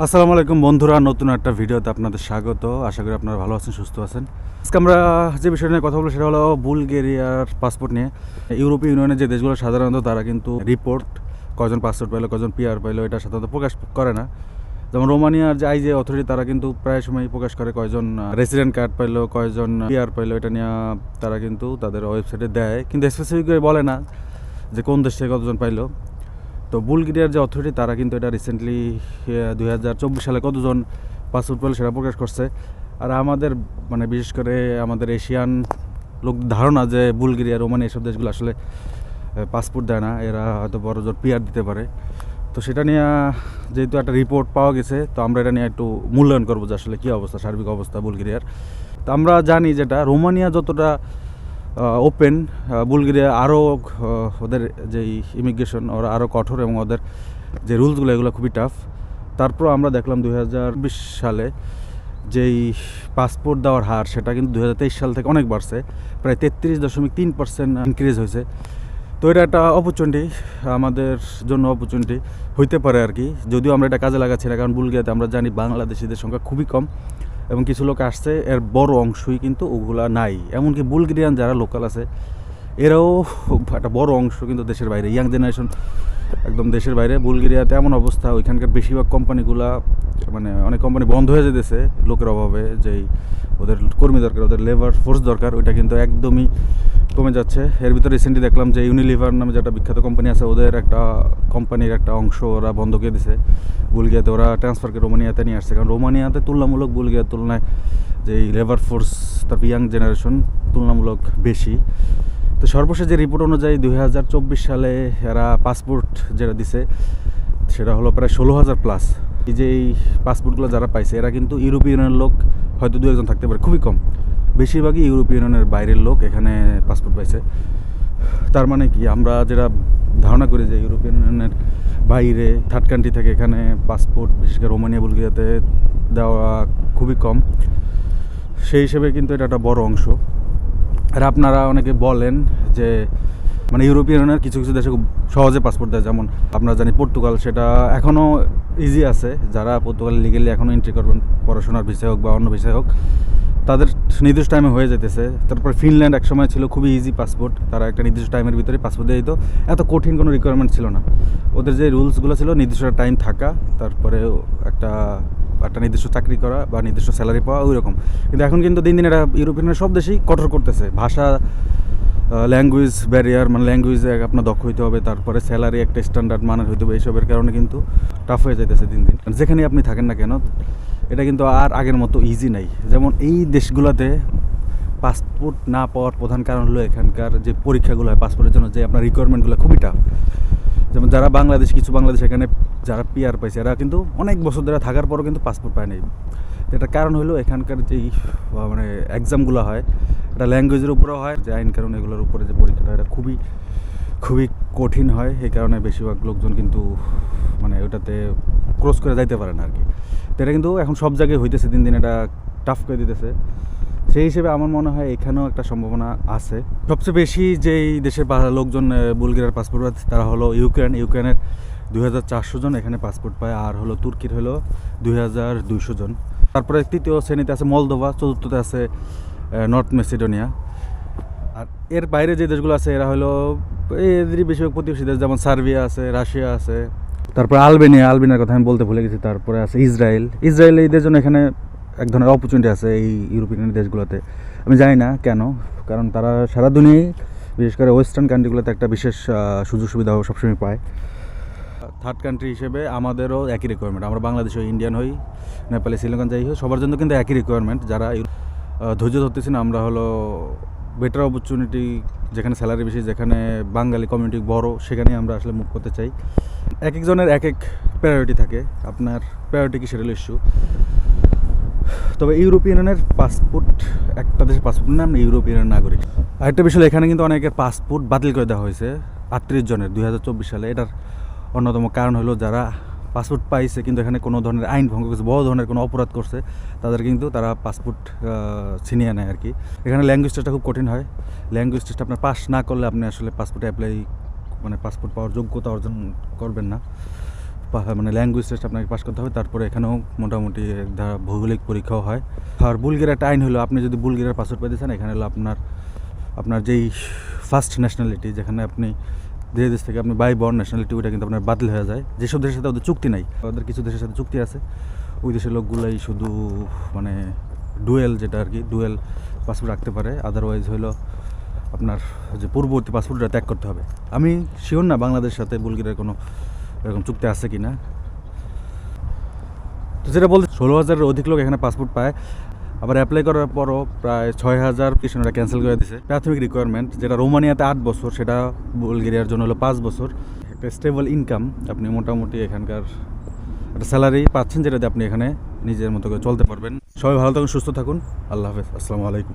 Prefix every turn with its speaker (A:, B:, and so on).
A: আসসালামু আলাইকুম বন্ধুরা, নতুন একটা ভিডিওতে আপনাদের স্বাগত। আশা করি আপনারা ভালো আছেন, সুস্থ আছেন। আজকে আমরা যে বিষয় নিয়ে কথা বলব সেটা হলো বুলগেরিয়ার পাসপোর্ট নিয়ে। ইউরোপীয় ইউনিয়নের যে দেশগুলো সাধারণত তারা কিন্তু রিপোর্ট কজন পাসপোর্ট পাইলো কজন পিআর পাইলো, এটা সাধারণত প্রকাশ করে না। যেমন রোমানিয়ার যে আইজে অথরিটি তারা কিন্তু প্রায় সময় প্রকাশ করে কয়জন রেসিডেন্ট কার্ড পাইলো, কয়জন পিআর পাইলো, এটা নিয়ে তারা কিন্তু তাদের ওয়েবসাইটে দেয়। কিন্তু স্পেসিফিক বলে না যে কোন দেশ থেকে কতজন পাইলো। তো বুলগেরিয়ার যে অথরিটি তারা কিন্তু এটা রিসেন্টলি দুই হাজার চব্বিশ সালে কতজন পাসপোর্ট পেল সেটা প্রকাশ করছে। আর আমাদের মানে বিশেষ করে আমাদের এশিয়ান লোক ধারণা যে বুলগেরিয়া রোমানি এসব দেশগুলো আসলে পাসপোর্ট দেয় না, এরা হয়তো বড় জোর পিআর দিতে পারে। তো সেটা নিয়ে, যেহেতু একটা রিপোর্ট পাওয়া গেছে, তো আমরা এটা নিয়ে একটু মূল্যায়ন করব যে আসলে কী অবস্থা, সার্বিক অবস্থা বুলগেরিয়ার। তো আমরা জানি যেটা, রোমানিয়া যতটা ওপেন বুলগেরিয়া আরও ওদের যেই ইমিগ্রেশন ওরা আরও কঠোর এবং ওদের যে রুলসগুলো এগুলো খুবই টাফ তারপর আমরা দেখলাম দু হাজার বিশ সালে যেই পাসপোর্ট দেওয়ার হার, সেটা কিন্তু দু হাজার তেইশ সাল থেকে অনেক বাড়ছে। প্রায় তেত্রিশ দশমিক তিন পার্সেন্ট ইনক্রিজ হয়েছে। তো এটা একটা অপরচুনিটি আমাদের জন্য অপরচুনিটি হইতে পারে আর কি। যদিও আমরা এটা কাজে লাগাচ্ছি না, কারণ বুলগেরিয়াতে আমরা জানি বাংলাদেশিদের সংখ্যা খুবই কম। এবং কিছু লোক আসছে, এর বড় অংশই কিন্তু ওগুলা নাই। এমনকি বুলগেরিয়ান যারা লোকাল আছে, এরাও একটা বড় অংশ কিন্তু দেশের বাইরে। ইয়াং জেনারেশন একদম দেশের বাইরে। বুলগেরিয়াতে এমন অবস্থা, ওইখানকার বেশিরভাগ কোম্পানিগুলা মানে অনেক কোম্পানি বন্ধ হয়ে যেতেছে লোকের অভাবে, যেই ওদের কর্মী দরকার, ওদের লেবার ফোর্স দরকার, ওইটা কিন্তু একদমই কমে যাচ্ছে। এর ভিতরে রিসেন্টলি দেখলাম যে ইউনিলিভার নামে যেটা বিখ্যাত কোম্পানি আছে, ওদের একটা কোম্পানির একটা অংশ ওরা বন্ধ করে দিছে। বুলগিয়াতে ওরা ট্রান্সফারকে রোমানিয়াতে নিয়ে আসছে। কারণ রোমানিয়াতে তুলনামূলক বুলগিয়ার তুলনায় যে লেবার ফোর্স তারপর ইয়াং জেনারেশন তুলনামূলক বেশি। তো সর্বশেষ যে রিপোর্ট অনুযায়ী দুই হাজার চব্বিশ সালে এরা পাসপোর্ট যেটা দিছে, সেটা হলো প্রায় ষোলো হাজার প্লাস এই যে এই পাসপোর্টগুলো যারা পাইছে, এরা কিন্তু ইউরোপীয় ইউনিয়নের লোক হয়তো দু একজন থাকতে পারে, খুবই কম। বেশিরভাগই ইউরোপীয় ইউনিয়নের বাইরের লোক এখানে পাসপোর্ট পাইছে। তার মানে কি, আমরা যেটা ধারণা করি যে ইউরোপিয়ান ইউনিয়নের বাইরে থার্ড কান্ট্রি থেকে এখানে পাসপোর্ট বিশেষ করে রোমানিয়া, বুলগেরিয়াতে দেওয়া খুবই কম। সেই হিসেবে কিন্তু এটা একটা বড় অংশ। আর আপনারা অনেকে বলেন যে মানে ইউরোপিয়ান ইউনিয়নের কিছু কিছু দেশে খুব সহজে পাসপোর্ট দেয়। যেমন আপনারা জানি পর্তুগাল, সেটা এখনও ইজি আছে। যারা পর্তুগাল লিগেলি এখনও এন্ট্রি করবেন, পড়াশোনার বিষয় হোক বা অন্য বিষয় হোক তাদের নির্দিষ্ট টাইমে হয়ে যেতেছে তারপর ফিনল্যান্ড এক সময় ছিল খুবই ইজি পাসপোর্ট তারা একটা নির্দিষ্ট টাইমের ভিতরে পাসপোর্ট দিয়ে দিত। এত কঠিন কোনো রিকোয়ারমেন্ট ছিল না। ওদের যে রুলসগুলো ছিল, নির্দিষ্ট টাইম থাকা, তারপরে একটা একটা নির্দিষ্ট চাকরি করা বা নির্দিষ্ট স্যালারি পাওয়া ওই রকম কিন্তু এখন কিন্তু দিন দিন এটা ইউরোপিয়ানের সব দেশেই কঠোর করতেছে। ভাষা ল্যাঙ্গুয়েজ ব্যারিয়ার মানে ল্যাঙ্গুয়েজে এক আপনার দক্ষ হইতে হবে, তারপরে স্যালারি একটা স্ট্যান্ডার্ড মানের হইতে হবে, এইসবের কারণে কিন্তু টাফ হয়ে যাইতেছে দিন দিন। যেখানে আপনি থাকেন না কেন, এটা কিন্তু আর আগের মতো ইজি নাই। যেমন এই দেশগুলোতে পাসপোর্ট না পাওয়ার প্রধান কারণ হলো এখানকার যে পরীক্ষাগুলো হয় পাসপোর্টের জন্য যে আপনার রিকোয়ারমেন্টগুলো খুবই টাফ যেমন যারা বাংলাদেশ, কিছু বাংলাদেশ এখানে যারা পিআর পাইছে, এরা কিন্তু অনেক বছর ধরে থাকার পরও কিন্তু পাসপোর্ট পায় নাই। এটার কারণ হলো এখানকার যেই মানে এক্সামগুলো হয় এটা ল্যাঙ্গুয়েজের উপরেও হয়, যে আইন কারণ এগুলোর উপরে যে পরীক্ষাটা, এটা খুবই খুবই কঠিন হয়। এই কারণে বেশিরভাগ লোকজন কিন্তু মানে ওটাতে ক্রস করে যাইতে পারে না আর কি। তো এটা কিন্তু এখন সব জায়গায় হইতেছে, দিন দিন এটা টাফ করে দিতেছে। সেই হিসেবে আমার মনে হয় এখানেও একটা সম্ভাবনা আছে। সবচেয়ে বেশি যেই দেশের লোকজন বুলগেরিয়ার পাসপোর্ট আছে, তারা হলো ইউক্রেন ইউক্রেনের দুই হাজার চারশো জন এখানে পাসপোর্ট পায়, আর হলো তুর্কির হলো দুই হাজার দুইশো জন। তারপরে তৃতীয় শ্রেণীতে আছে মলদোভা, চতুর্থতে আছে নর্থ মেসিডোনিয়া আর এর বাইরে যে দেশগুলো আছে, এরা হলো এদেরই বেশিরভাগ প্রতিবেশী দেশ, যেমন সার্বিয়া আছে, রাশিয়া আছে, তারপরে আলবেনিয়া, আলবেনিয়ার কথা আমি বলতে ভুলে গেছি, তারপরে আছে ইসরায়েল। ইসরায়েল এইদের জন্য এখানে এক ধরনের অপরচুনিটি আছে এই ইউরোপিয়ান দেশগুলোতে। আমি জানি না কেন, কারণ তারা সারা দুনিয়ায়, বিশেষ করে ওয়েস্টার্ন কান্ট্রিগুলোতে একটা বিশেষ সুযোগ সুবিধা সবসময় পায়। থার্ড কান্ট্রি হিসেবে আমাদেরও একই রিকোয়ারমেন্ট আমরা বাংলাদেশ হই ইন্ডিয়ান হই নেপালি শ্রীলঙ্কান যাই হোক, সবার জন্য কিন্তু একই রিকোয়ারমেন্ট যারা ধৈর্য ধরতেছি না, আমরা হলো বেটার অপরচুনিটি যেখানে স্যালারি বেশি, যেখানে বাঙালি কমিউনিটি বড়, সেখানেই আমরা আসলে মুভ করতে চাই। এক একজনের এক এক প্রায়োরিটি থাকে, আপনার প্রায়োরিটি কি সেটা ইস্যু তবে ইউরোপিয়ান ইউনিয়নের পাসপোর্ট একটা দেশের পাসপোর্ট না নাম ইউরোপিয়ান নাগরিক। আরেকটা বিষয় এখানে কিন্তু অনেকের পাসপোর্ট বাতিল করে দেওয়া হয়েছে, আটত্রিশ জনের দু হাজার চব্বিশ সালে। এটার অন্যতম কারণ হলো যারা পাসপোর্ট পাইছে, কিন্তু এখানে কোনো ধরনের আইন ভঙ্গ করছে, বড় ধরনের কোনো অপরাধ করছে, তাদের কিন্তু তারা পাসপোর্ট ছিনিয়ে নেয় আর কি। এখানে ল্যাঙ্গুয়েজ টেস্টটা খুব কঠিন হয়। ল্যাঙ্গুয়েজ টেস্ট আপনার পাস না করলে আপনি আসলে পাসপোর্ট অ্যাপ্লাই মানে পাসপোর্ট পাওয়ার যোগ্যতা অর্জন করবেন না। মানে ল্যাঙ্গুয়েজ টেস্ট আপনাকে পাস করতে হবে, তারপরে এখানেও মোটামুটি ভৌগোলিক পরীক্ষাও হয়। আর বুলগেরিয়ার একটা আইন হলো, আপনি যদি বুলগেরিয়ার পাসপোর্ট পেতে চান, এখানে হলো আপনার আপনার যেই ফার্স্ট ন্যাশনালিটি যেখানে আপনি যে দেশ থেকে আপনি বাই বর্ন ন্যাশনালিটি ওইটা কিন্তু আপনার বাতিল হয়ে যায়। যেসব দেশের সাথে ওদের চুক্তি নাই, ওদের কিছু দেশের সাথে চুক্তি আছে। ওই দেশের লোকগুলাই শুধু মানে ডুয়েল যেটা আর কি, ডুয়েল পাসপোর্ট রাখতে পারে। আদারওয়াইজ হলো আপনার যে পূর্ববর্তী পাসপোর্টটা ত্যাগ করতে হবে। আমি শিওর না বাংলাদেশের সাথে বুলগেরিয়ার কোনো এরকম চুক্তি আছে কি না তো যেটা বলতে, ষোলো হাজারের অধিক লোক এখানে পাসপোর্ট পায়। আবার অ্যাপ্লাই করার পরও প্রায় ছয় হাজার কিষণরা ক্যান্সেল করে দিছে। প্রাথমিক রিকোয়ারমেন্ট যেটা রোমানিয়াতে আট বছর, সেটা বুলগেরিয়ার জন্য হলো পাঁচ বছর। একটা স্টেবল ইনকাম আপনি মোটামুটি এখানকার একটা স্যালারি পাচ্ছেন যেটাতে আপনি এখানে নিজের মতো করে চলতে পারবেন। সবাই ভালো থাকুন, সুস্থ থাকুন। আল্লাহ হাফেজ। আসসালামু আলাইকুম।